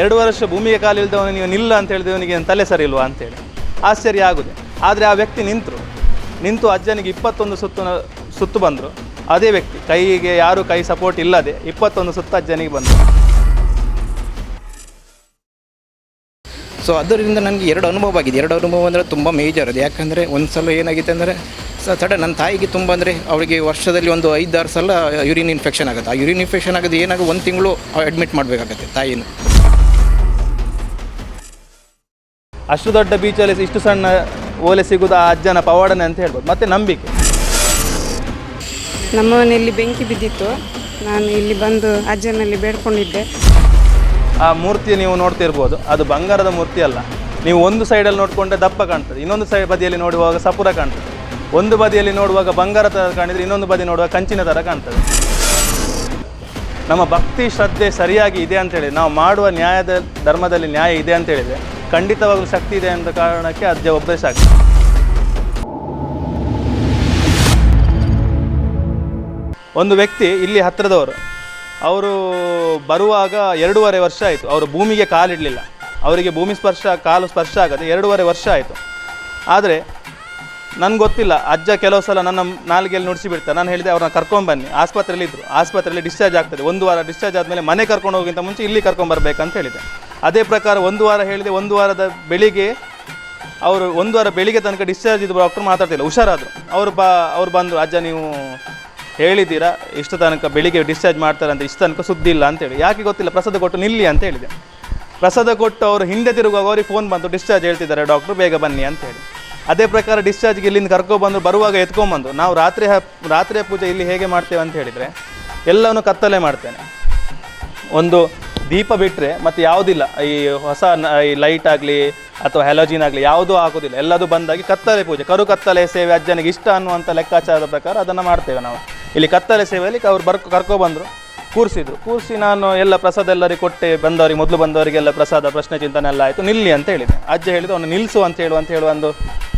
ಎರಡು ವರ್ಷ ಭೂಮಿಗೆ ಕಾಲಿಲ್ದವನು ನೀವು ನಿಲ್ಲ ಅಂತ ಹೇಳಿದವನಿಗೆ ತಲೆ ಸರಿ ಇಲ್ವಾ ಅಂತೇಳಿ. ಆಶ್ಚರ್ಯ ಆಗುದೆ ಆದರೆ ಆ ವ್ಯಕ್ತಿ ನಿಂತರು. ನಿಂತು ಅಜ್ಜನಿಗೆ ಇಪ್ಪತ್ತೊಂದು ಸುತ್ತು ಸುತ್ತು ಬಂದರು. ಅದೇ ವ್ಯಕ್ತಿ, ಕೈಗೆ ಯಾರು ಕೈ ಸಪೋರ್ಟ್ ಇಲ್ಲದೆ ಇಪ್ಪತ್ತೊಂದು ಸುತ್ತು ಅಜ್ಜನಿಗೆ ಬಂದರು. ಸೊ ಅದರಿಂದ ನನಗೆ ಎರಡು ಅನುಭವ ಆಗಿದೆ. ಎರಡು ಅನುಭವ ಅಂದರೆ ತುಂಬ ಮೇಜರ್ ಅದು. ಯಾಕಂದರೆ ಒಂದು ಸಲ ಏನಾಗಿತ್ತು ಅಂದರೆ ಸಡನ್ ನನ್ನ ತಾಯಿಗೆ ತುಂಬ ಅಂದರೆ ಅವಳಿಗೆ ವರ್ಷದಲ್ಲಿ ಒಂದು ಐದಾರು ಸಲ ಯೂರಿನ್ ಇನ್ಫೆಕ್ಷನ್ ಆಗುತ್ತೆ. ಆ ಯೂರಿನ್ ಇನ್ಫೆಕ್ಷನ್ ಆಗೋದು ಏನಾಗ ಒಂದು ತಿಂಗಳು ಅಡ್ಮಿಟ್ ಮಾಡಬೇಕಾಗತ್ತೆ ತಾಯಿನ. ಅಷ್ಟು ದೊಡ್ಡ ಬೀಚಲ್ಲಿ ಇಷ್ಟು ಸಣ್ಣ ಓಲೆ ಸಿಗುವುದು ಆ ಅಜ್ಜನ ಪವಾಡನೆ ಅಂತ ಹೇಳ್ಬೋದು. ಮತ್ತೆ ನಂಬಿಕೆ? ನಮ್ಮ ಮನೆಯಲ್ಲಿ ಬೆಂಕಿ ಬಿದ್ದಿತ್ತು. ನಾನು ಇಲ್ಲಿ ಬಂದು ಅಜ್ಜನಲ್ಲಿ ಬೇಡ್ಕೊಂಡಿದ್ದೆ. ಆ ಮೂರ್ತಿ ನೀವು ನೋಡ್ತಿರ್ಬೋದು. ಅದು ಬಂಗಾರದ ಮೂರ್ತಿ ಅಲ್ಲ. ನೀವು ಒಂದು ಸೈಡಲ್ಲಿ ನೋಡಿಕೊಂಡ್ರೆ ದಪ್ಪ ಕಾಣ್ತದೆ. ಇನ್ನೊಂದು ಸೈಡ್ ಬದಿಯಲ್ಲಿ ನೋಡುವಾಗ ಸಪುರ ಕಾಣ್ತದೆ. ಒಂದು ಬದಿಯಲ್ಲಿ ನೋಡುವಾಗ ಬಂಗಾರ ಥರ ಕಾಣಿದರೆ ಇನ್ನೊಂದು ಬದಿ ನೋಡುವಾಗ ಕಂಚಿನ ಥರ ಕಾಣ್ತದೆ. ನಮ್ಮ ಭಕ್ತಿ ಶ್ರದ್ಧೆ ಸರಿಯಾಗಿ ಇದೆ ಅಂತೇಳಿ ನಾವು ಮಾಡುವ ನ್ಯಾಯದ ಧರ್ಮದಲ್ಲಿ ನ್ಯಾಯ ಇದೆ ಅಂತ ಹೇಳಿದರೆ ಖಂಡಿತವಾಗಲೂ ಶಕ್ತಿ ಇದೆ ಅಂತ ಕಾರಣಕ್ಕೆ ಅಜ್ಜ ಒಬ್ಬರೇ ಸಾಕು. ಒಂದು ವ್ಯಕ್ತಿ ಇಲ್ಲಿ ಹತ್ತಿರದವರು, ಅವರು ಬರುವಾಗ ಎರಡೂವರೆ ವರ್ಷ ಆಯಿತು. ಅವರು ಭೂಮಿಗೆ ಕಾಲಿಡಲಿಲ್ಲ. ಅವರಿಗೆ ಭೂಮಿ ಸ್ಪರ್ಶ, ಕಾಲು ಸ್ಪರ್ಶ ಆಗದೆ ಎರಡೂವರೆ ವರ್ಷ ಆಯಿತು. ಆದರೆ ನನಗೆ ಗೊತ್ತಿಲ್ಲ, ಅಜ್ಜ ಕೆಲವು ಸಲ ನನ್ನ ನಾಲ್ಗೆಯಲ್ಲಿ ನುಡಿಸಿಬಿಡ್ತಾರೆ. ನಾನು ಹೇಳಿದೆ, ಅವ್ರನ್ನ ಕರ್ಕೊಂಬನ್ನಿ ಆಸ್ಪತ್ರೆಯಲ್ಲಿ ಇದ್ದರು ಆಸ್ಪತ್ರೆಯಲ್ಲಿ ಡಿಸ್ಚಾರ್ಜ್ ಆಗ್ತದೆ. ಒಂದು ವಾರ ಡಿಸ್ಚಾರ್ಜ್ ಆದಮೇಲೆ ಮನೆ ಕರ್ಕೊಂಡು ಹೋಗಿಂತ ಮುಂಚೆ ಇಲ್ಲಿ ಕರ್ಕೊಂಬರ್ಬೇಕಂತ ಹೇಳಿದೆ. ಅದೇ ಪ್ರಕಾರ ಒಂದು ವಾರ ಹೇಳಿದೆ, ಒಂದು ವಾರದ ಬೆಳಿಗ್ಗೆ ಅವರು ಒಂದು ವಾರ ಬೆಳಿಗ್ಗೆ ತನಕ ಡಿಸ್ಚಾರ್ಜ್ ಇದ್ದು ಡಾಕ್ಟರ್ ಮಾತಾಡ್ತಿಲ್ಲ ಹುಷಾರಾದರು. ಅವರು ಬಾ, ಅವ್ರು ಬಂದರು, ಅಜ್ಜ ನೀವು ಹೇಳಿದ್ದೀರಾ, ಇಷ್ಟು ತನಕ ಬೆಳಿಗ್ಗೆ ಡಿಸ್ಚಾರ್ಜ್ ಮಾಡ್ತಾರೆ ಅಂತ, ಇಷ್ಟು ತನಕ ಸುದ್ದಿ ಇಲ್ಲ ಅಂತೇಳಿ ಯಾಕೆ ಗೊತ್ತಿಲ್ಲ, ಪ್ರಸಾದ ಕೊಟ್ಟು ನಿಲ್ಲಿ ಅಂತ ಹೇಳಿದೆ. ಪ್ರಸಾದ ಕೊಟ್ಟು ಅವರು ಹಿಂದೆ ತಿರುಗುವಾಗ ಅವ್ರಿಗೆ ಫೋನ್ ಬಂತು ಡಿಸ್ಚಾರ್ಜ್ ಹೇಳ್ತಿದ್ದಾರೆ ಡಾಕ್ಟ್ರು ಬೇಗ ಬನ್ನಿ ಅಂತ ಹೇಳಿ. ಅದೇ ಪ್ರಕಾರ ಡಿಸ್ಚಾರ್ಜ್ಗೆ ಇಲ್ಲಿಂದ ಕರ್ಕೊಬಂದು ಬರುವಾಗ ಎತ್ಕೊಂಬಂದು ನಾವು ರಾತ್ರಿ ರಾತ್ರಿಯ ಪೂಜೆ ಇಲ್ಲಿ ಹೇಗೆ ಮಾಡ್ತೇವೆ ಅಂತ ಹೇಳಿದರೆ, ಎಲ್ಲವನ್ನು ಕತ್ತಲೆ ಮಾಡ್ತೇನೆ. ಒಂದು ದೀಪ ಬಿಟ್ಟರೆ ಮತ್ತೆ ಯಾವುದಿಲ್ಲ. ಈ ಹೊಸ ಈ ಲೈಟ್ ಆಗಲಿ ಅಥವಾ ಹೆಲೋಜಿನ್ ಆಗಲಿ ಯಾವುದೂ ಆಗೋದಿಲ್ಲ. ಎಲ್ಲದೂ ಬಂದಾಗಿ ಕತ್ತಲೆ ಪೂಜೆ. ಕರು ಕತ್ತಲೆ ಸೇವೆ, ಅಜ್ಜನಿಗೆ ಇಷ್ಟ ಅನ್ನುವಂಥ ಲೆಕ್ಕಾಚಾರದ ಪ್ರಕಾರ ಅದನ್ನು ಮಾಡ್ತೇವೆ ನಾವು. ಇಲ್ಲಿ ಕತ್ತಲೆ ಸೇವೆಯಲ್ಲಿ ಅವ್ರು ಬರ್ಕೊ ಕರ್ಕೊಬಂದರು ಕೂರಿಸಿದ್ರು. ಕೂರಿಸಿ ನಾನು ಎಲ್ಲ ಪ್ರಸಾದ ಎಲ್ಲರಿಗೆ ಕೊಟ್ಟೆ, ಬಂದವರಿಗೆ, ಮೊದಲು ಬಂದವರಿಗೆಲ್ಲ ಪ್ರಸಾದ, ಪ್ರಶ್ನೆ, ಚಿಂತನೆ ಎಲ್ಲ ಆಯಿತು. ನಿಲ್ಲಿ ಅಂತ ಹೇಳಿದೆ. ಅಜ್ಜ ಹೇಳಿದ್ದು, ಅವನು ನಿಲ್ಲಿಸು ಅಂತ ಹೇಳು, ಅಂತ ಹೇಳುವ ಒಂದು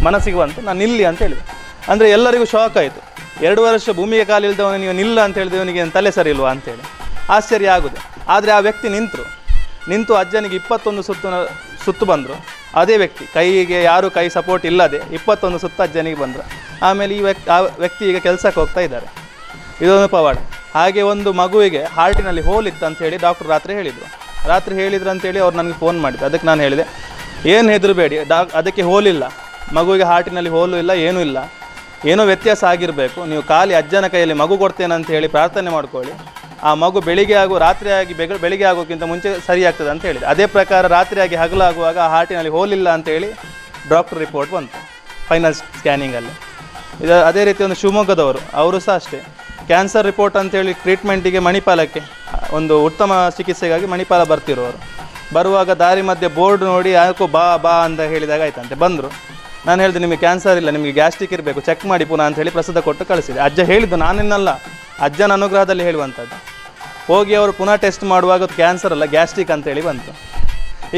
ಮನಸ್ಸಿಗೆ ಬಂತು. ನಾನು ನಿಲ್ಲಿ ಅಂತ ಹೇಳಿದೆ. ಅಂದರೆ ಎಲ್ಲರಿಗೂ ಶಾಕ್ ಆಯಿತು. ಎರಡು ವರ್ಷ ಭೂಮಿಗೆ ಕಾಲಿಲ್ದವನು, ನೀವು ನಿಲ್ಲ ಅಂತ ಹೇಳಿದವನಿಗೆ ಅವನಿಗೆ ತಲೆ ಸರಿ ಇಲ್ವಾ ಅಂತೇಳಿ ಆಶ್ಚರ್ಯ ಆಗುದೆ. ಆದರೆ ಆ ವ್ಯಕ್ತಿ ನಿಂತರು. ನಿಂತು ಅಜ್ಜನಿಗೆ ಇಪ್ಪತ್ತೊಂದು ಸುತ್ತು ಸುತ್ತು ಬಂದರು. ಅದೇ ವ್ಯಕ್ತಿ, ಕೈಗೆ ಯಾರು ಕೈ ಸಪೋರ್ಟ್ ಇಲ್ಲದೆ ಇಪ್ಪತ್ತೊಂದು ಸುತ್ತು ಅಜ್ಜನಿಗೆ ಬಂದರು. ಆಮೇಲೆ ಈ ವ್ಯಕ್ತಿ, ಆ ವ್ಯಕ್ತಿ ಈಗ ಕೆಲಸಕ್ಕೆ ಹೋಗ್ತಾ ಇದ್ದಾರೆ. ಇದೊಂದು ಪವಾಡ. ಹಾಗೆ ಒಂದು ಮಗುವಿಗೆ ಹಾರ್ಟಿನಲ್ಲಿ ಹೋಲ್ ಇತ್ತು ಅಂತ ಹೇಳಿ ಡಾಕ್ಟ್ರು ರಾತ್ರಿ ಹೇಳಿದರು. ರಾತ್ರಿ ಹೇಳಿದ್ರು ಅಂತೇಳಿ ಅವ್ರು ನನಗೆ ಫೋನ್ ಮಾಡಿದ್ರು. ಅದಕ್ಕೆ ನಾನು ಹೇಳಿದೆ, ಏನು ಹೆದರಬೇಡಿ ಡಾ ಅದಕ್ಕೆ ಹೋಲಿಲ್ಲ ಮಗುವಿಗೆ ಹಾರ್ಟಿನಲ್ಲಿ ಹೋಲು ಇಲ್ಲ, ಏನೂ ಇಲ್ಲ. ಏನೋ ವ್ಯತ್ಯಾಸ ಆಗಿರಬೇಕು. ನೀವು ಖಾಲಿ ಅಜ್ಜನ ಕೈಯಲ್ಲಿ ಮಗು ಕೊಡ್ತೇನೆ ಅಂತ ಹೇಳಿ ಪ್ರಾರ್ಥನೆ ಮಾಡ್ಕೊಳ್ಳಿ. ಆ ಮಗು ಬೆಳಿಗ್ಗೆ ಆಗು, ರಾತ್ರಿ ಆಗಿ ಬೆಗ, ಬೆಳಿಗ್ಗೆ ಆಗೋಕ್ಕಿಂತ ಮುಂಚೆ ಸರಿ ಆಗ್ತದೆ ಅಂತ ಹೇಳಿದೆ ಅದೇ ಪ್ರಕಾರ ರಾತ್ರಿಯಾಗಿ ಹಗಲಾಗುವಾಗ ಆ ಹಾರ್ಟಿನಲ್ಲಿ ಹೋಲಿಲ್ಲ ಅಂತೇಳಿ ಡಾಕ್ಟರ್ ರಿಪೋರ್ಟ್ ಬಂತು ಫೈನಲ್ ಸ್ಕ್ಯಾನಿಂಗಲ್ಲಿ ಇದು, ಅದೇ ರೀತಿ ಒಂದು ಶಿವಮೊಗ್ಗದವರು, ಅವರು ಸಹ ಅಷ್ಟೇ. ಕ್ಯಾನ್ಸರ್ ರಿಪೋರ್ಟ್ ಅಂತೇಳಿ ಟ್ರೀಟ್ಮೆಂಟಿಗೆ ಮಣಿಪಾಲಕ್ಕೆ, ಒಂದು ಉತ್ತಮ ಚಿಕಿತ್ಸೆಗಾಗಿ ಮಣಿಪಾಲ ಬರ್ತಿರೋರು. ಬರುವಾಗ ದಾರಿ ಮಧ್ಯೆ ಬೋರ್ಡ್ ನೋಡಿ, ಯಾಕೋ ಬಾ ಬಾ ಅಂತ ಹೇಳಿದಾಗ ಆಯ್ತಂತೆ, ಬಂದರು. ನಾನು ಹೇಳಿದೆ, ನಿಮಗೆ ಕ್ಯಾನ್ಸರ್ ಇಲ್ಲ, ನಿಮಗೆ ಗ್ಯಾಸ್ಟ್ರಿಕ್ ಇರಬೇಕು ಚೆಕ್ ಮಾಡಿ ಪುನಃ ಅಂತ ಹೇಳಿ ಪ್ರಸಾದ ಕೊಟ್ಟು ಕಳಿಸಿದೆ. ಅಜ್ಜ ಹೇಳಿದ್ದು ನಾನಿನ್ನಲ್ಲ, ಅಜ್ಜನ ಅನುಗ್ರಹದಲ್ಲಿ ಹೇಳುವಂಥದ್ದು. ಹೋಗಿ ಅವರು ಪುನಃ ಟೆಸ್ಟ್ ಮಾಡುವಾಗ ಕ್ಯಾನ್ಸರ್ ಅಲ್ಲ ಗ್ಯಾಸ್ಟ್ರಿಕ್ ಅಂತೇಳಿ ಬಂತು.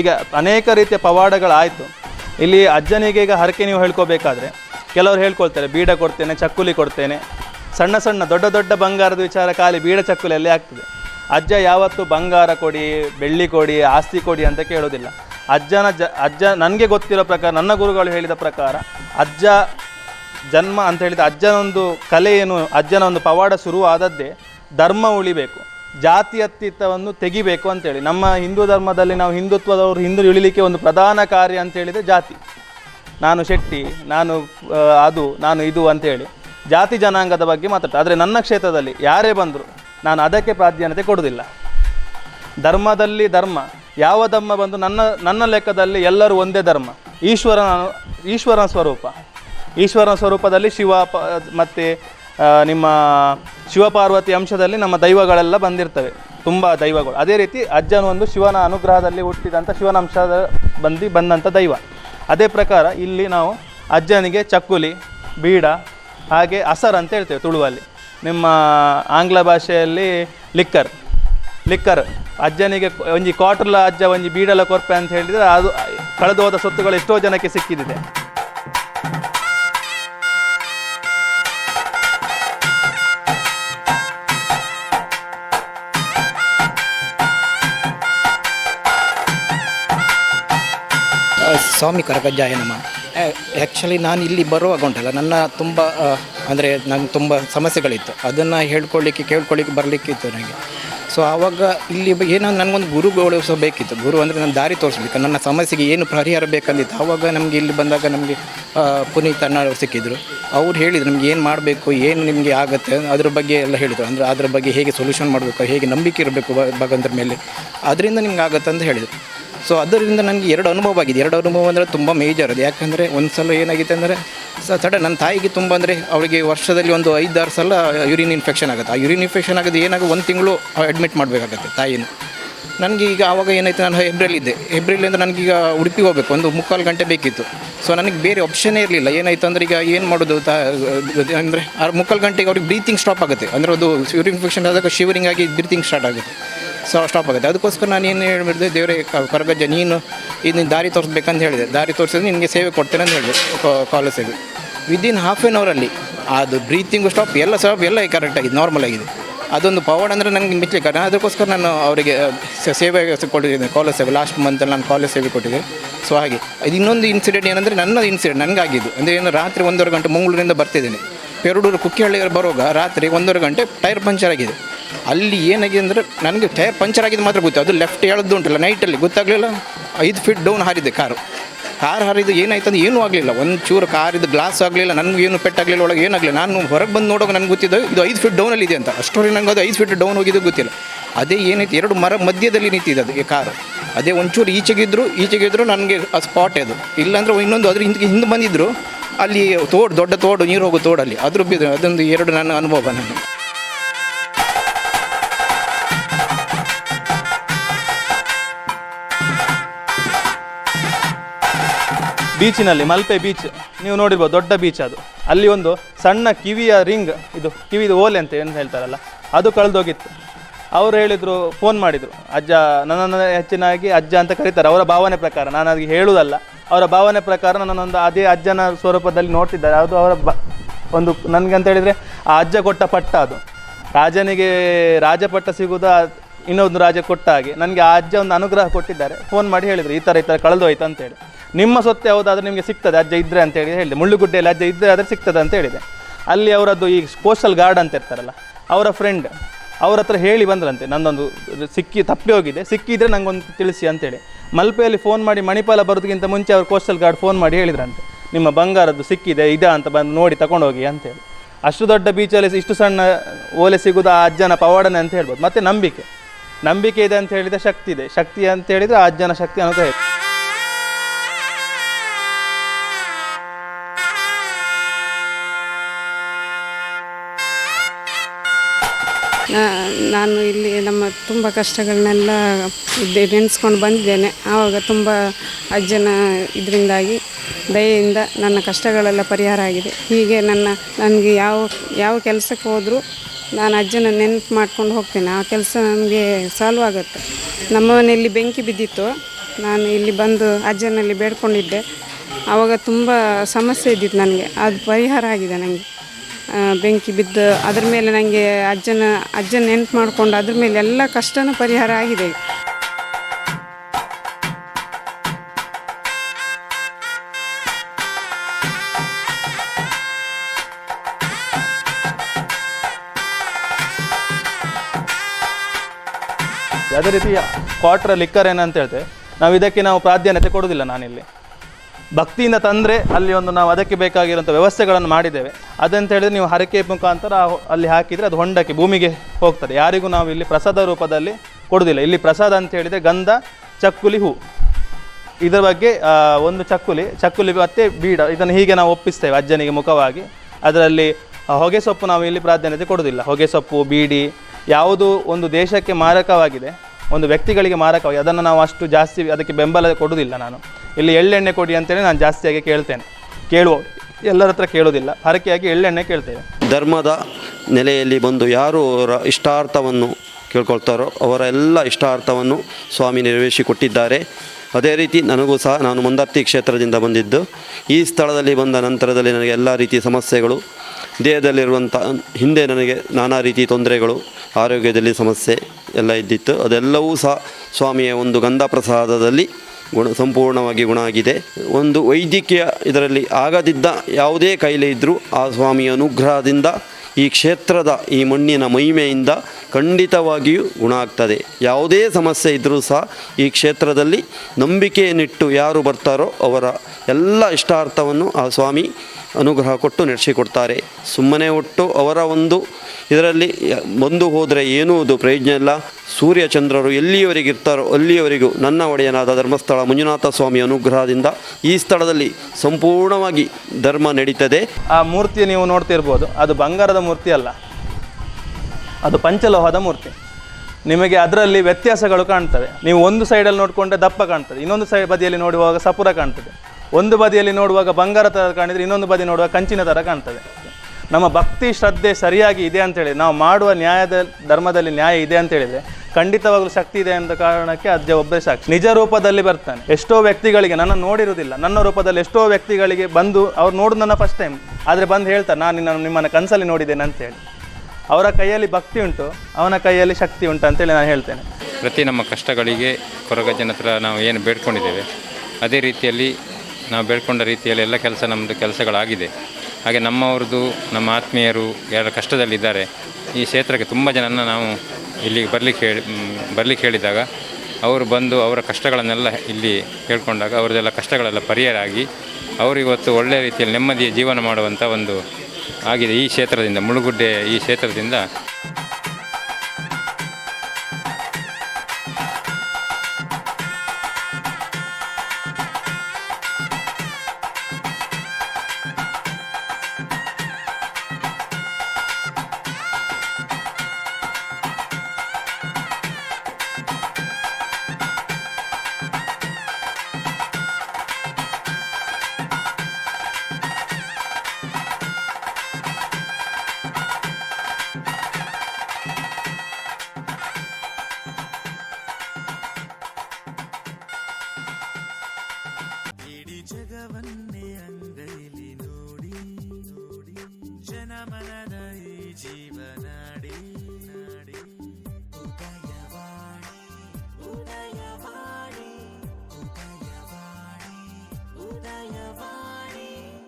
ಈಗ ಅನೇಕ ರೀತಿಯ ಪವಾಡಗಳಾಯಿತು. ಇಲ್ಲಿ ಅಜ್ಜನಿಗೆ ಈಗ ಹರಕೆ ನೀವು ಹೇಳ್ಕೋಬೇಕಾದ್ರೆ, ಕೆಲವರು ಹೇಳ್ಕೊಳ್ತಾರೆ, ಬೀಡ ಕೊಡ್ತೇನೆ, ಚಕ್ಕುಲಿ ಕೊಡ್ತೇನೆ. ಸಣ್ಣ ಸಣ್ಣ, ದೊಡ್ಡ ದೊಡ್ಡ ಬಂಗಾರದ ವಿಚಾರ ಖಾಲಿ ಬೀಡ ಚಕ್ಕುಲಿಯಲ್ಲೇ ಆಗ್ತದೆ. ಅಜ್ಜ ಯಾವತ್ತು ಬಂಗಾರ ಕೊಡಿ, ಬೆಳ್ಳಿ ಕೊಡಿ, ಆಸ್ತಿ ಕೊಡಿ ಅಂತ ಕೇಳೋದಿಲ್ಲ. ಅಜ್ಜನ ಜ, ಅಜ್ಜ ನನಗೆ ಗೊತ್ತಿರೋ ಪ್ರಕಾರ, ನನ್ನ ಗುರುಗಳು ಹೇಳಿದ ಪ್ರಕಾರ, ಅಜ್ಜ ಜನ್ಮ ಅಂತ ಹೇಳಿದ ಅಜ್ಜನೊಂದು ಕಲೆ ಏನು ಅಜ್ಜನ ಒಂದು ಪವಾಡ ಶುರುವಾದದ್ದೇ ಧರ್ಮ ಉಳಿಬೇಕು. ಜಾತಿಯತ್ವವನ್ನು ತೆಗಿಬೇಕು ಅಂತೇಳಿ. ನಮ್ಮ ಹಿಂದೂ ಧರ್ಮದಲ್ಲಿ ನಾವು ಹಿಂದುತ್ವದವರು ಹಿಂದೂ ಇಳಿಲಿಕ್ಕೆ ಒಂದು ಪ್ರಧಾನ ಕಾರ್ಯ ಅಂತೇಳಿದರೆ ಜಾತಿ. ನಾನು ಶೆಟ್ಟಿ, ನಾನು ಅದು, ನಾನು ಇದು ಅಂತೇಳಿ ಜಾತಿ ಜನಾಂಗದ ಬಗ್ಗೆ ಮಾತಾಡ್ತಾರೆ. ಆದರೆ ನನ್ನ ಕ್ಷೇತ್ರದಲ್ಲಿ ಯಾರೇ ಬಂದರೂ ನಾನು ಅದಕ್ಕೆ ಪ್ರಾಧಾನ್ಯತೆ ಕೊಡೋದಿಲ್ಲ ಧರ್ಮದಲ್ಲಿ ಧರ್ಮ, ಯಾವ ಧರ್ಮ ಬಂದು ನನ್ನ ನನ್ನ ಲೆಕ್ಕದಲ್ಲಿ ಎಲ್ಲರೂ ಒಂದೇ ಧರ್ಮ. ಈಶ್ವರನ ಈಶ್ವರನ ಸ್ವರೂಪ. ಈಶ್ವರನ ಸ್ವರೂಪದಲ್ಲಿ ಶಿವ, ಪ, ಮತ್ತು ನಿಮ್ಮ ಶಿವಪಾರ್ವತಿ ಅಂಶದಲ್ಲಿ ನಮ್ಮ ದೈವಗಳೆಲ್ಲ ಬಂದಿರ್ತವೆ. ತುಂಬ ದೈವಗಳು. ಅದೇ ರೀತಿ ಅಜ್ಜನ ಒಂದು ಶಿವನ ಅನುಗ್ರಹದಲ್ಲಿ ಹುಟ್ಟಿದಂಥ ಶಿವನ ಅಂಶದ ಬಂದು ಬಂದಂಥ ದೈವ. ಅದೇ ಪ್ರಕಾರ ಇಲ್ಲಿ ನಾವು ಅಜ್ಜನಿಗೆ ಚಕ್ಕುಲಿ, ಬೀಡ, ಹಾಗೆ ಅಸರ್ ಅಂತ ಹೇಳ್ತೇವೆ ತುಳುವಲ್ಲಿ. ನಿಮ್ಮ ಆಂಗ್ಲ ಭಾಷೆಯಲ್ಲಿ ಲಿಕ್ಕರ್. ಲಿಕ್ಕರ್. ಅಜ್ಜನಿಗೆ ಒಂಜಿ ಕ್ವಾಟ್ರಲ ಅಜ್ಜ, ಒಂಜಿ ಬೀಡಲ ಕೊರ್ಪೆ ಅಂತ ಹೇಳಿದರೆ ಅದು ಕಳೆದು ಹೋದ ಸೊತ್ತುಗಳು ಎಷ್ಟೋ ಜನಕ್ಕೆ ಸಿಕ್ಕಿದಿದೆ. ಸ್ವಾಮಿ ಕರಗಜ್ಜಾಯ ನಮ. ಆ್ಯಕ್ಚುಲಿ ನಾನು ಇಲ್ಲಿ ಬರುವಾಗ ಉಂಟಲ್ಲ, ನನ್ನ ತುಂಬ ಅಂದರೆ ನಂಗೆ ತುಂಬ ಸಮಸ್ಯೆಗಳಿತ್ತು. ಅದನ್ನು ಹೇಳ್ಕೊಳ್ಳಿಕ್ಕೆ ಕೇಳ್ಕೊಳ್ಳಿಕ್ಕೆ ಬರಲಿಕ್ಕೆ ಇತ್ತು ನನಗೆ. ಸೊ ಆವಾಗ ಇಲ್ಲಿ ಏನೋ ನನಗೊಂದು ಗುರುಗಳು ಸಹ ಬೇಕಿತ್ತು. ಗುರು ಅಂದರೆ ನನ್ನ ದಾರಿ ತೋರಿಸ್ಬೇಕು, ನನ್ನ ಸಮಸ್ಯೆಗೆ ಏನು ಪರಿಹಾರ ಬೇಕಂದಿತ್ತು. ಆವಾಗ ನಮಗೆ ಇಲ್ಲಿ ಬಂದಾಗ ನಮಗೆ ಪುನೀತ್ ಅಣ್ಣ ಸಿಕ್ಕಿದ್ರು. ಅವ್ರು ಹೇಳಿದ್ರು, ನಮ್ಗೆ ಏನು ಮಾಡಬೇಕು, ಏನು ನಿಮಗೆ ಆಗುತ್ತೆ? ಅದ್ರ ಬಗ್ಗೆ ಎಲ್ಲ ಹೇಳಿದರು. ಅಂದರೆ ಅದ್ರ ಬಗ್ಗೆ ಹೇಗೆ ಸೊಲ್ಯೂಷನ್ ಮಾಡಬೇಕು, ಹೇಗೆ ನಂಬಿಕೆ ಇರಬೇಕು ಭಗವಂತರ ಮೇಲೆ. ಅದರಿಂದ ನಿಮ್ಗೆ ಆಗುತ್ತೆ ಅಂತ ಹೇಳಿದರು. ಸೊ ಅದರಿಂದ ನನಗೆ ಎರಡು ಅನುಭವ ಆಗಿದೆ. ಎರಡು ಅನುಭವ ಅಂದರೆ ತುಂಬ ಮೇಜರ್ ಅದು. ಯಾಕಂದರೆ ಒಂದು ಸಲ ಏನಾಗಿತ್ತು ಅಂದರೆ ಸಡನ್ ನನ್ನ ತಾಯಿಗೆ ತುಂಬ ಅಂದರೆ ಅವಳಿಗೆ ವರ್ಷದಲ್ಲಿ ಒಂದು ಐದಾರು ಸಲ ಯೂರಿನ್ ಇನ್ಫೆಕ್ಷನ್ ಆಗುತ್ತೆ. ಆ ಯೂರಿನ್ ಇನ್ಫೆಕ್ಷನ್ ಆಗೋದು ಏನಾಗ ಒಂದು ತಿಂಗಳು ಅಡ್ಮಿಟ್ ಮಾಡಬೇಕಾಗತ್ತೆ ತಾಯಿನ. ನನಗೆ ಈಗ ಆವಾಗ ಏನಾಯಿತು, ನಾನು ಹೆಬ್ರಿಲಿದ್ದೆ ಹೆಬ್ರಿಲಿಂದ ನನಗೀಗ ಉಡುಪಿಗೆ ಹೋಗಬೇಕು. ಒಂದು ಮುಕ್ಕಾಲು ಗಂಟೆ ಬೇಕಿತ್ತು. ಸೊ ನನಗೆ ಬೇರೆ ಆಪ್ಷನ್ನೇ ಇರಲಿಲ್ಲ. ಏನಾಯಿತು ಅಂದರೆ ಈಗ ಏನು ಮಾಡೋದು ತಾ, ಅಂದರೆ, ಆ ಮುಕ್ಕಾಲು ಗಂಟೆಗೆ ಅವ್ರಿಗೆ ಬ್ರೀತಿಂಗ್ ಸ್ಟಾಪ್ ಆಗುತ್ತೆ. ಅಂದರೆ ಅದು ಯೂರಿನ್ ಇನ್ಫೆಕ್ಷನ್ ಆದಾಗ ಶಿವರಿಂಗ್ ಆಗಿ ಬ್ರೀತಿಂಗ್ ಸ್ಟಾರ್ಟ್ ಆಗುತ್ತೆ. ಸೊ ಸ್ಟಾಪ್ ಆಗುತ್ತೆ. ಅದಕ್ಕೋಸ್ಕರ ನಾನು ಏನು ಹೇಳಿಬಿಡಿದೆ, ದೇವರೇ ಕರಗಜ್ಜ, ನೀನು ಇದು ದಾರಿ ತೋರಿಸ್ಬೇಕಂತ ಹೇಳಿದೆ. ದಾರಿ ತೋರಿಸಿದ್ರೆ ನಿನಗೆ ಸೇವೆ ಕೊಡ್ತೇನೆ ಅಂತ ಹೇಳಿದೆ ಕಾಲೇಜಿಗೆ ವಿದಿನ್ ಹಾಫ್ ಆನ್ ಅವರಲ್ಲಿ ಅದು ಬ್ರೀತಿಂಗು ಸ್ಟಾಪ್ ಎಲ್ಲ ಸ್ಟಾಪ್ ಎಲ್ಲ ಕರೆಕ್ಟ್ ಆಗಿದೆ ನಾರ್ಮಲ್ ಆಗಿದೆ. ಅದೊಂದು ಪವಾಡ್ ಅಂದರೆ ನನಗೆ ಮೆಚ್ಚಲಿಕ್ಕೆ ನಾನು ಅದಕ್ಕೋಸ್ಕರ ನಾನು ಅವರಿಗೆ ಸೇವೆ ಕೊಟ್ಟಿದ್ದೀನಿ ಕಾಲೇಜ್ ಸೇವೆ. ಲಾಸ್ಟ್ ಮಂತಲ್ಲಿ ನಾನು ಕಾಲೇಜ್ ಸೇವೆ ಕೊಟ್ಟಿದ್ದೆ. ಸೊ ಹಾಗೆ. ಇದು ಇನ್ನೊಂದು ಇನ್ಸಿಡೆಂಟ್ ಏನಂದರೆ ನನ್ನ ಇನ್ಸಿಡೆಂಟ್ ನನಗಾಗಿದ್ದು ಅಂದರೆ ಏನು ರಾತ್ರಿ ಒಂದೂವರೆ ಗಂಟೆ ಮಂಗಳೂರಿಂದ ಬರ್ತಿದ್ದೀನಿ. ಪೆರಡೂರು ಕುಕ್ಕಿಹಳ್ಳಿಗೆ ಬರುವಾಗ ರಾತ್ರಿ ಒಂದೂವರೆ ಗಂಟೆ ಟೈರ್ ಪಂಚರ್ ಆಗಿದೆ. ಅಲ್ಲಿ ಏನಾಗಿದೆ ಅಂದರೆ ನನಗೆ ಟೈರ್ ಪಂಚರ್ ಆಗಿದ್ದು ಮಾತ್ರ ಗೊತ್ತು. ಅದು ಲೆಫ್ಟ್ ಹೇಳೋದು ಉಂಟಲ್ಲ ನೈಟಲ್ಲಿ ಗೊತ್ತಾಗಲಿಲ್ಲ? ಐದು ಫೀಟ್ ಡೌನ್ ಹಾರಿದೆ ಕಾರು. ಕಾರ್ ಹಾರಿದ್ದು ಏನಾಯ್ತು ಅಂದ್ರೆ ಏನೂ ಆಗಲಿಲ್ಲ. ಒಂದು ಚೂರು ಕಾರಿದ್ದು ಗ್ಲಾಸ್ ಆಗಲಿಲ್ಲ ನನಗೆ ಏನು ಪೆಟ್ಟಾಗಲಿಲ್ಲ, ಒಳಗೆ ಏನಾಗಲಿಲ್ಲ. ನಾನು ಹೊರಗೆ ಬಂದು ನೋಡೋಕೆ ನನಗೆ ಗೊತ್ತಿದ್ದು, ಇದು ಐದು ಫೀಟ್ ಡೌನಲ್ಲಿ ಇದೆ ಅಂತ. ಅಷ್ಟೊರಿ ನನಗೆ ಅದು ಐದು ಫೀಟ್ ಡೌನ್ ಹೋಗಿದ್ದು ಗೊತ್ತಿಲ್ಲ. ಅದೇ ಏನಾಯ್ತು, ಎರಡು ಮರ ಮಧ್ಯದಲ್ಲಿ ನಿಂತಿದ್ದು ಅದು ಈ ಕಾರು. ಅದೇ ಒಂಚೂರು ಈಚೆಗಿದ್ರು ಈಚೆಗಿದ್ರು ನನಗೆ ಆ ಸ್ಪಾಟ್ ಅದು. ಇಲ್ಲಾಂದ್ರೆ ಇನ್ನೊಂದು ಅದ್ರ ಹಿಂದೆ ಹಿಂದೆ ಬಂದಿದ್ರು, ಅಲ್ಲಿ ತೋಡು, ದೊಡ್ಡ ತೋಡು, ನೀರು ಹೋಗೋ ತೋಡಲ್ಲಿ. ಅದ್ರ ಬಿದ್ದು ಅದೊಂದು ಎರಡು ನನ್ನ ಅನುಭವ ನನಗೆ. ಬೀಚಿನಲ್ಲಿ, ಮಲ್ಪೆ ಬೀಚ್, ನೀವು ನೋಡಿರ್ಬೋದು ದೊಡ್ಡ ಬೀಚ್ ಅದು. ಅಲ್ಲಿ ಒಂದು ಸಣ್ಣ ಕಿವಿಯ ರಿಂಗ್, ಇದು ಕಿವಿದು ಓಲೆ ಅಂತ ಏನು ಹೇಳ್ತಾರಲ್ಲ, ಅದು ಕಳೆದೋಗಿತ್ತು. ಅವರು ಹೇಳಿದರು, ಫೋನ್ ಮಾಡಿದರು. ಅಜ್ಜ, ನನ್ನನ್ನು ಹೆಚ್ಚಿನಾಗಿ ಅಜ್ಜ ಅಂತ ಕರೀತಾರೆ. ಅವರ ಭಾವನೆ ಪ್ರಕಾರ, ನಾನು ಅದಕ್ಕೆ ಹೇಳುವುದಲ್ಲ ಅವರ ಭಾವನೆ ಪ್ರಕಾರ ನನ್ನೊಂದು ಅದೇ ಅಜ್ಜನ ಸ್ವರೂಪದಲ್ಲಿ ನೋಡ್ತಿದ್ದಾರೆ. ಅದು ಅವರ ಬ, ಒಂದು ನನಗೆ ಹೇಳಿದರೆ, ಆ ಅಜ್ಜ ಕೊಟ್ಟ ಪಟ್ಟ ಅದು. ರಾಜನಿಗೆ ರಾಜಪಟ್ಟ ಸಿಗುವುದು ಇನ್ನೊಂದು ರಾಜ ಕೊಟ್ಟ ಹಾಗೆ. ನನಗೆ ಆ ಅಜ್ಜ ಒಂದು ಅನುಗ್ರಹ ಕೊಟ್ಟಿದ್ದಾರೆ. ಫೋನ್ ಮಾಡಿ ಹೇಳಿದರು, ಈ ಥರ ಈ ಥರ ಕಳೆದೋಯ್ತು ಅಂತೇಳಿ ನಿಮ್ಮ ಸೊತ್ತು ಯಾವುದಾದ್ರೂ ನಿಮಗೆ ಸಿಗ್ತದೆ, ಅಜ್ಜ ಇದ್ದರೆ ಅಂತ ಹೇಳಿ. ಹೇಳಿದೆ ಮುಳ್ಳುಗುಡ್ಡೆಯಲ್ಲಿ ಅಜ್ಜ ಇದ್ದರೆ ಆದರೆ ಸಿಗ್ತದೆ ಅಂತ ಹೇಳಿದೆ. ಅಲ್ಲಿ ಅವರದ್ದು ಈ ಕೋಸ್ಟಲ್ ಗಾರ್ಡ್ ಅಂತ ಇರ್ತಾರಲ್ಲ, ಅವರ ಫ್ರೆಂಡ್ ಅವ್ರ ಹತ್ರ ಹೇಳಿ ಬಂದ್ರಂತೆ. ನಂದೊಂದು ಸಿಕ್ಕಿ, ತಪ್ಪಿ ಹೋಗಿದೆ. ಸಿಕ್ಕಿದ್ರೆ ನಂಗೊಂದು ತಿಳಿಸಿ ಅಂತೇಳಿ ಮಲ್ಪೆಯಲ್ಲಿ ಫೋನ್ ಮಾಡಿ, ಮಣಿಪಾಲ ಬರೋದಕ್ಕಿಂತ ಮುಂಚೆ ಅವ್ರು ಕೋಸ್ಟಲ್ ಗಾರ್ಡ್ ಫೋನ್ ಮಾಡಿ ಹೇಳಿದ್ರಂತೆ. ನಿಮ್ಮ ಬಂಗಾರದ್ದು ಸಿಕ್ಕಿದೆ, ಇದಾ ಅಂತ ಬಂದು ನೋಡಿ ತಗೊಂಡೋಗಿ ಅಂತೇಳಿ ಅಷ್ಟು ದೊಡ್ಡ ಬೀಚಲ್ಲಿ ಇಷ್ಟು ಸಣ್ಣ ಓಲೆ ಸಿಗೋದು ಆ ಅಜ್ಜನ ಪವಾಡನೆ ಅಂತ ಹೇಳ್ಬೋದು. ಮತ್ತು ನಂಬಿಕೆ. ನಂಬಿಕೆ ಇದೆ ಅಂತ ಹೇಳಿದರೆ ಶಕ್ತಿ ಇದೆ. ಶಕ್ತಿ ಅಂತ ಹೇಳಿದರೆ ಆ ಅಜ್ಜನ ಶಕ್ತಿ ಅಂತ ಹೇಳಿ ನಾನು ಇಲ್ಲಿ ನಮ್ಮ ತುಂಬ ಕಷ್ಟಗಳನ್ನೆಲ್ಲ ಇದ್ದೆ ನೆನೆಸ್ಕೊಂಡು ಬಂದಿದ್ದೇನೆ. ಆವಾಗ ತುಂಬ ಅಜ್ಜನ ಇದರಿಂದಾಗಿ ದಯೆಯಿಂದ ನನ್ನ ಕಷ್ಟಗಳೆಲ್ಲ ಪರಿಹಾರ ಆಗಿದೆ. ಹೀಗೆ ನನ್ನ, ನನಗೆ ಯಾವ ಯಾವ ಕೆಲಸಕ್ಕೆ ಹೋದರೂ ನಾನು ಅಜ್ಜನ ನೆನಪು ಮಾಡ್ಕೊಂಡು ಹೋಗ್ತೇನೆ. ಆ ಕೆಲಸ ನನಗೆ ಸಾಲ್ವ್ ಆಗುತ್ತೆ. ನಮ್ಮ ಮನೆಯಲ್ಲಿ ಬೆಂಕಿ ಬಿದ್ದಿತ್ತು. ನಾನು ಇಲ್ಲಿ ಬಂದು ಅಜ್ಜನಲ್ಲಿ ಬೇಡ್ಕೊಂಡಿದ್ದೆ. ಆವಾಗ ತುಂಬ ಸಮಸ್ಯೆ ಇದ್ದಿತ್ತು ನನಗೆ. ಅದು ಪರಿಹಾರ ಆಗಿದೆ ನನಗೆ. ಬೆಂಕಿ ಬಿದ್ದು ಅದ್ರ ಮೇಲೆ ನನಗೆ ಅಜ್ಜನ ಅಜ್ಜನ ನೆನ್ಪು ಮಾಡಿಕೊಂಡು ಅದ್ರ ಮೇಲೆ ಎಲ್ಲ ಕಷ್ಟನೂ ಪರಿಹಾರ ಆಗಿದೆ. ಅದೇ ರೀತಿ ಕ್ವಾರ್ಟರ್ ಲಿಕ್ಕರ್ ಏನಂತ ಹೇಳ್ತೆ ನಾವು ಇದಕ್ಕೆ ನಾವು ಪ್ರಾಧಾನ್ಯತೆ ಕೊಡೋದಿಲ್ಲ ನಾನಿಲ್ಲಿ. ಭಕ್ತಿಯಿಂದ ತಂದರೆ ಅಲ್ಲಿ ಒಂದು ನಾವು ಅದಕ್ಕೆ ಬೇಕಾಗಿರುವಂಥ ವ್ಯವಸ್ಥೆಗಳನ್ನು ಮಾಡಿದ್ದೇವೆ. ಅದಂತ ಹೇಳಿದ್ರೆ ನೀವು ಹರಕೆ ಮುಖಾಂತರ ಅಲ್ಲಿ ಹಾಕಿದರೆ ಅದು ಹೊಂಡಕ್ಕೆ ಭೂಮಿಗೆ ಹೋಗ್ತದೆ. ಯಾರಿಗೂ ನಾವು ಇಲ್ಲಿ ಪ್ರಸಾದ ರೂಪದಲ್ಲಿ ಕೊಡೋದಿಲ್ಲ ಇಲ್ಲಿ ಪ್ರಸಾದ ಅಂತ ಹೇಳಿದರೆ ಗಂಧ, ಚಕ್ಕುಲಿ, ಹೂ. ಇದರ ಬಗ್ಗೆ ಒಂದು ಚಕ್ಕುಲಿ ಚಕ್ಕುಲಿ ಮತ್ತೆ ಬೀಡ. ಇದನ್ನು ಹೀಗೆ ನಾವು ಒಪ್ಪಿಸ್ತೇವೆ ಅಜ್ಜನಿಗೆ ಮುಖವಾಗಿ. ಅದರಲ್ಲಿ ಹೊಗೆ ಸೊಪ್ಪು ನಾವು ಇಲ್ಲಿ ಪ್ರಾಧಾನ್ಯತೆ ಕೊಡೋದಿಲ್ಲ ಹೊಗೆ ಸೊಪ್ಪು, ಬೀಡಿ, ಯಾವುದು ಒಂದು ದೇಶಕ್ಕೆ ಮಾರಕವಾಗಿದೆ, ಒಂದು ವ್ಯಕ್ತಿಗಳಿಗೆ ಮಾರಕವಾಗಿದೆ, ಅದನ್ನು ನಾವು ಅಷ್ಟು ಜಾಸ್ತಿ ಅದಕ್ಕೆ ಬೆಂಬಲ ಕೊಡುವುದಿಲ್ಲ ನಾನು. ಇಲ್ಲಿ ಎಳ್ಳೆಣ್ಣೆ ಕೊಡಿ ಅಂತೇಳಿ ನಾನು ಜಾಸ್ತಿಯಾಗಿ ಕೇಳ್ತೇನೆ. ಕೇಳುವ, ಎಲ್ಲರ ಹತ್ರ ಕೇಳೋದಿಲ್ಲ ಹರಕೆಯಾಗಿ ಎಳ್ಳೆಣ್ಣೆ ಕೇಳ್ತೇವೆ. ಧರ್ಮದ ನೆಲೆಯಲ್ಲಿ ಬಂದು ಯಾರು ಅವರ ಇಷ್ಟಾರ್ಥವನ್ನು ಕೇಳ್ಕೊಳ್ತಾರೋ ಅವರ ಎಲ್ಲ ಇಷ್ಟಾರ್ಥವನ್ನು ಸ್ವಾಮಿ ನೆರವೇರಿಸಿಕೊಟ್ಟಿದ್ದಾರೆ ಅದೇ ರೀತಿ ನನಗೂ ಸಹ ನಾನು ಮುಂದರ್ತಿ ಕ್ಷೇತ್ರದಿಂದ ಬಂದಿದ್ದು. ಈ ಸ್ಥಳದಲ್ಲಿ ಬಂದ ನಂತರದಲ್ಲಿ ನನಗೆ ಎಲ್ಲ ರೀತಿಯ ಸಮಸ್ಯೆಗಳು ದೇಹದಲ್ಲಿರುವಂಥ ಹಿಂದೆ ನನಗೆ ನಾನಾ ರೀತಿ ತೊಂದರೆಗಳು, ಆರೋಗ್ಯದಲ್ಲಿ ಸಮಸ್ಯೆ ಎಲ್ಲ ಇದ್ದಿತ್ತು. ಅದೆಲ್ಲವೂ ಸಹ ಸ್ವಾಮಿಯ ಒಂದು ಗಂಧ ಪ್ರಸಾದದಲ್ಲಿ ಗುಣ ಸಂಪೂರ್ಣವಾಗಿ ಗುಣ ಆಗಿದೆ. ಒಂದು ವೈದ್ಯಕೀಯ ಇದರಲ್ಲಿ ಆಗದಿದ್ದ ಯಾವುದೇ ಕಾಯಿಲೆ ಇದ್ದರೂ ಆ ಸ್ವಾಮಿಯ ಅನುಗ್ರಹದಿಂದ ಈ ಕ್ಷೇತ್ರದ ಈ ಮಣ್ಣಿನ ಮಹಿಮೆಯಿಂದ ಖಂಡಿತವಾಗಿಯೂ ಗುಣ ಆಗ್ತದೆ. ಯಾವುದೇ ಸಮಸ್ಯೆ ಇದ್ದರೂ ಸಹ ಈ ಕ್ಷೇತ್ರದಲ್ಲಿ ನಂಬಿಕೆಯನ್ನಿಟ್ಟು ಯಾರು ಬರ್ತಾರೋ ಅವರ ಎಲ್ಲ ಇಷ್ಟಾರ್ಥವನ್ನು ಆ ಸ್ವಾಮಿ ಅನುಗ್ರಹ ಕೊಟ್ಟು ನಡೆಸಿಕೊಡ್ತಾರೆ ಸುಮ್ಮನೆ ಒಟ್ಟು ಅವರ ಒಂದು ಇದರಲ್ಲಿ ಬಂದು ಹೋದರೆ ಏನೂ ಅದು ಪ್ರಯೋಜನ ಇಲ್ಲ. ಸೂರ್ಯ ಚಂದ್ರರು ಎಲ್ಲಿಯವರೆಗೆ ಇರ್ತಾರೋ ಅಲ್ಲಿಯವರೆಗೂ ನನ್ನ ಒಡೆಯನಾದ ಧರ್ಮಸ್ಥಳ ಮಂಜುನಾಥ ಸ್ವಾಮಿ ಅನುಗ್ರಹದಿಂದ ಈ ಸ್ಥಳದಲ್ಲಿ ಸಂಪೂರ್ಣವಾಗಿ ಧರ್ಮ ನಡೀತದೆ. ಆ ಮೂರ್ತಿ ನೀವು ನೋಡ್ತಿರ್ಬೋದು. ಅದು ಬಂಗಾರದ ಮೂರ್ತಿ ಅಲ್ಲ. ಅದು ಪಂಚಲೋಹದ ಮೂರ್ತಿ. ನಿಮಗೆ ಅದರಲ್ಲಿ ವ್ಯತ್ಯಾಸಗಳು ಕಾಣ್ತವೆ. ನೀವು ಒಂದು ಸೈಡಲ್ಲಿ ನೋಡಿಕೊಂಡ್ರೆ ದಪ್ಪ ಕಾಣ್ತದೆ. ಇನ್ನೊಂದು ಸೈಡ್ ಬದಿಯಲ್ಲಿ ನೋಡುವಾಗ ಸಪುರ ಕಾಣ್ತದೆ. ಒಂದು ಬದಿಯಲ್ಲಿ ನೋಡುವಾಗ ಬಂಗಾರ ಥರ ಕಾಣಿದರೆ ಇನ್ನೊಂದು ಬದಿ ನೋಡುವಾಗ ಕಂಚಿನ ಥರ ಕಾಣ್ತದೆ. ನಮ್ಮ ಭಕ್ತಿ ಶ್ರದ್ಧೆ ಸರಿಯಾಗಿ ಇದೆ ಅಂತೇಳಿ ನಾವು ಮಾಡುವ ನ್ಯಾಯದ ಧರ್ಮದಲ್ಲಿ ನ್ಯಾಯ ಇದೆ ಅಂತ ಖಂಡಿತವಾಗಲೂ ಶಕ್ತಿ ಇದೆ ಅಂತ ಕಾರಣಕ್ಕೆ ಅಜ್ಜ ಒಬ್ಬರೇ ಸಾಕ್ಷಿ. ನಿಜ ರೂಪದಲ್ಲಿ ಬರ್ತಾನೆ. ಎಷ್ಟೋ ವ್ಯಕ್ತಿಗಳಿಗೆ, ನನ್ನ ನೋಡಿರುವುದಿಲ್ಲ, ನನ್ನ ರೂಪದಲ್ಲಿ ಎಷ್ಟೋ ವ್ಯಕ್ತಿಗಳಿಗೆ ಬಂದು ಅವ್ರು ನೋಡಿದ ನನ್ನ ಫಸ್ಟ್ ಟೈಮ್ ಆದರೆ ಬಂದು ಹೇಳ್ತಾರೆ, ನಾನು ನಿನ್ನ ನಿಮ್ಮನ್ನು ಕನಸಲ್ಲಿ ನೋಡಿದ್ದೇನೆ ಅಂತೇಳಿ ಅವರ ಕೈಯಲ್ಲಿ ಭಕ್ತಿ ಉಂಟು, ಅವನ ಕೈಯಲ್ಲಿ ಶಕ್ತಿ ಉಂಟು ಅಂತೇಳಿ ನಾನು ಹೇಳ್ತೇನೆ. ಪ್ರತಿ ನಮ್ಮ ಕಷ್ಟಗಳಿಗೆ ಕೊರಗಜ್ಜನ ಹತ್ರ ನಾವು ಏನು ಬೇಡ್ಕೊಂಡಿದ್ದೇವೆ, ಅದೇ ರೀತಿಯಲ್ಲಿ ನಾವು ಬೇಡ್ಕೊಂಡ ರೀತಿಯಲ್ಲಿ ಎಲ್ಲ ಕೆಲಸ ನಮ್ಮದು ಕೆಲಸಗಳಾಗಿದೆ. ಹಾಗೆ ನಮ್ಮವ್ರದ್ದು, ನಮ್ಮ ಆತ್ಮೀಯರು ಯಾರು ಕಷ್ಟದಲ್ಲಿದ್ದಾರೆ, ಈ ಕ್ಷೇತ್ರಕ್ಕೆ ತುಂಬ ಜನನ ನಾವು ಇಲ್ಲಿಗೆ ಬರಲಿಕ್ಕೆ ಹೇಳಿ ಬರಲಿಕ್ಕೆ ಹೇಳಿದಾಗ ಅವರು ಬಂದು ಅವರ ಕಷ್ಟಗಳನ್ನೆಲ್ಲ ಇಲ್ಲಿ ಕೇಳಿಕೊಂಡಾಗ ಅವ್ರದ್ದೆಲ್ಲ ಕಷ್ಟಗಳೆಲ್ಲ ಪರಿಹಾರ ಆಗಿ ಅವರು ಇವತ್ತು ಒಳ್ಳೆಯ ರೀತಿಯಲ್ಲಿ ನೆಮ್ಮದಿಯ ಜೀವನ ಮಾಡುವಂಥ ಒಂದು ಆಗಿದೆ ಈ ಕ್ಷೇತ್ರದಿಂದ, ಮುಳುಗುಡ್ಡೆ ಈ ಕ್ಷೇತ್ರದಿಂದ. ಜಗವನ್ನೇ